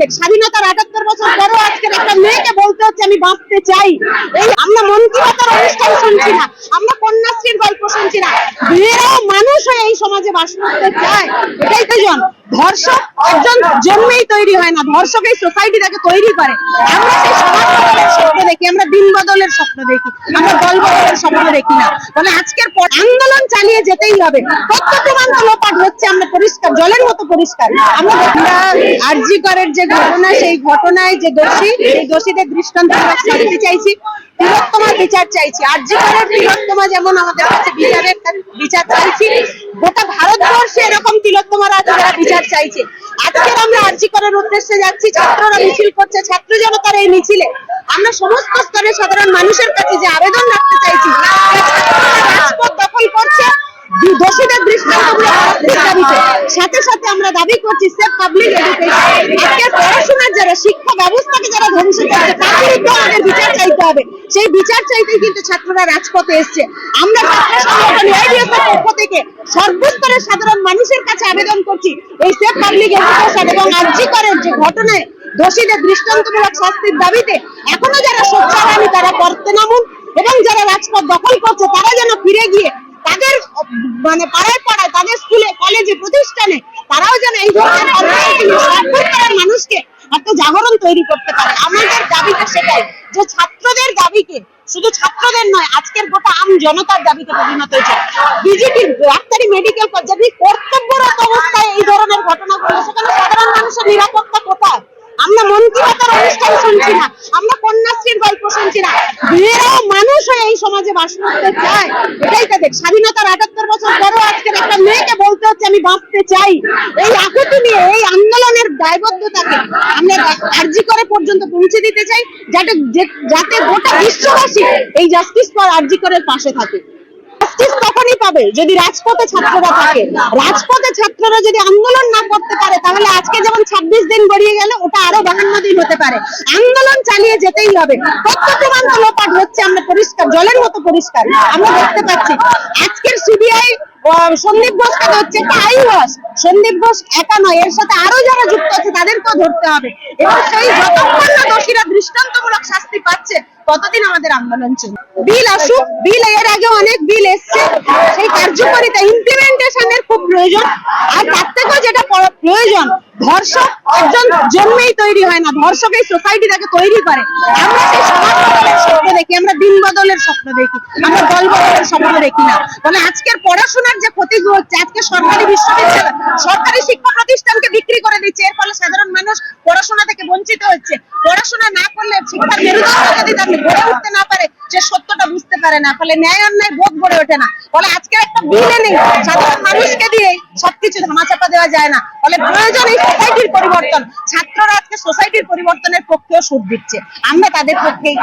দেখ, স্বাধীনতার আটাত্তর বছর আজকের একটা মেয়েকে বলতে হচ্ছে, আমি বাঁচতে চাই। এই আমরা মন অনুষ্ঠান শুনছি না, আমরা কন্যাশ্রীর গল্প শুনছি না। মানুষ হয়ে এই সমাজে বাস করতে চায়। এটাই তো জন ধর্ষক একজন জন্মেই তৈরি হয় না, ধর্ষক এই সোসাইটি তাকে তৈরি করে। আমরা সেই সমাজ বদলের স্বপ্ন দেখি, আমরা দিন বদলের স্বপ্ন দেখি, আমরা দল বদলের স্বপ্ন দেখি না। ফলে আজকের পর আন্দোলন চালিয়ে যেতেই হবে। তথ্য প্রমাণ হচ্ছে, আমরা পরিষ্কার জলের মতো পরিষ্কার। আমরা আরজি যে ঘটনা, সেই ঘটনায় যে দোষী এই দোষীদের চাইছি। বিচার চাইছি। আরজি যেমন আমাদের কাছে বিচারের বিচার চাইছি, গোটা ভারতবর্ষে এরকম তিলোত্তমারা আছে যারা বিচার চাইছে। আজকের আমরা আরজি করার উদ্দেশ্যে যাচ্ছি, ছাত্ররা মিছিল করছে, ছাত্র জনতার এই মিছিলে। আমরা সমস্ত স্তরের সাধারণ মানুষের কাছে যে আবেদন রাখতে চাইছি যে ছাত্ররা রাজপথ দখল করছে দু- দোষীদের সাথে সাথে আমরা দাবি করছি পাবলিক পড়াশোনার যারা শিক্ষা ব্যবস্থাকে যারা ধ্বংস করছে আমাদের বিচার চাইতে হবে। সেই বিচার চাইতেই কিন্তু ছাত্ররা রাজপথে এসছে। আমরা পক্ষ থেকে সর্বস্তরের সাধারণ মানুষের কাছে আবেদন করছি, এই সেফ পাবলিক এডুকেশন এবং আর্যিকরের যে ঘটনায় দোষীদের দৃষ্টান্তমূলক শাস্তির দাবিতে এখনও যারা সোচ্চার তারা করতে নামুন। এবং যারা রাজপথ দখল করছে, তারা যেন ফিরে গিয়ে তাদের মানে পাড়ায় পাড়ায়, তাদের স্কুলে কলেজে প্রতিষ্ঠানে তারাও যেন এই ধরনের মানুষকে একটা জাগরণ তৈরি করতে পারে। আমাদের দাবিটা সেটাই যে ছাত্রদের দাবিকে, শুধু ছাত্রদের নয়, আজকের গোটা আম জনতার দাবিতে পরিণত হয়েছে। বিজেপি ডাক্তারি মেডিকেল কর্তব্যরত অবস্থায় এই ধরনের ঘটনা ঘটে সেখানে সাধারণ মানুষের আমরা শুনছি না। আমরা কন্যাশ্রীর গল্প শুনছি না। মানুষ হয়ে এই সমাজে বাস করতে চায়। এটাই স্বাধীনতার আটাত্তর বছর আজকের একটা মেয়েকে বলতে হচ্ছে, আমি বাঁচতে চাই। এই আকুতি নিয়ে, এই আন্দোলনের দায়বদ্ধতাকে আমরা আর্জি করে পর্যন্ত পৌঁছে দিতে চাই, যাতে যাতে গোটা বিশ্ববাসী এই জাস্টিস ফর আর্জি করের পাশে থাকে। পাবে? যদি রাজপথে ছাত্ররা থাকে। রাজপথে ছাত্ররা যদি আন্দোলন না করতে পারে, তাহলে আজকে যেমন ছাব্বিশ দিন গড়িয়ে গেল, ওটা আরও বাহান্ন দিন হতে পারে। আন্দোলন চালিয়ে যেতেই হবে। তথ্য প্রমাণ হচ্ছে জলের মতো পরিষ্কার। আমরা দেখতে পাচ্ছি, আজকের সিবিআই সন্দীপ ঘোষকে ধরছে একটা আইওয়াস সন্দীপ ঘোষ একা নয়, এর সাথে আরও যারা যুক্ত আছে, তাদেরকেও ধরতে হবে। এবং সেই যতক্ষণ না দোষীরা দৃষ্টান্তমূলক শাস্তি পাচ্ছে, ততদিন আমাদের আন্দোলন চলবে। বিল আসুক, বিল, এর আগে অনেক বিল এসছে। সেই কার্যকারিতা ইমপ্লিমেন্টেশনের খুব প্রয়োজন। আর থেকেও যেটা প্রয়োজন। ধর্ষক একজন জন্মেই তৈরি হয় না। ধর্ষক এই সোসাইটি তাকে তৈরি করে। আমরা সেই সমাজ বদলের স্বপ্ন দেখি, আমরা দিন বদলের স্বপ্ন দেখি, আমরা দল বদলের স্বপ্ন দেখি না। ফলে আজকের পড়াশোনার যে ক্ষতি হচ্ছে, আজকে সরকারি বিশ্ববিদ্যালয়, সরকারি শিক্ষা প্রতিষ্ঠানকে বিক্রি করে দিচ্ছে। এর ফলে সাধারণ মানুষ পড়াশোনা থেকে বঞ্চিত হচ্ছে। পড়াশোনা না করলে শিক্ষার মেরুদণ্ড যদি তার গড়ে উঠতে না পারে সে সত্যটা বুঝতে পারে না, ফলে ন্যায় অন্যায় বোধ গড়ে ওঠে না। ফলে আজকে একটা ভুলে নেই, সাধারণ মানুষকে দিয়ে সবকিছু ধামাচাপা দেওয়া যায় না। ফলে প্রয়োজন এই সোসাইটির পরিবর্তন। ছাত্ররা আজকে সোসাইটির পরিবর্তনের পক্ষেও সুর দিচ্ছে। আমরা তাদের পক্ষেই।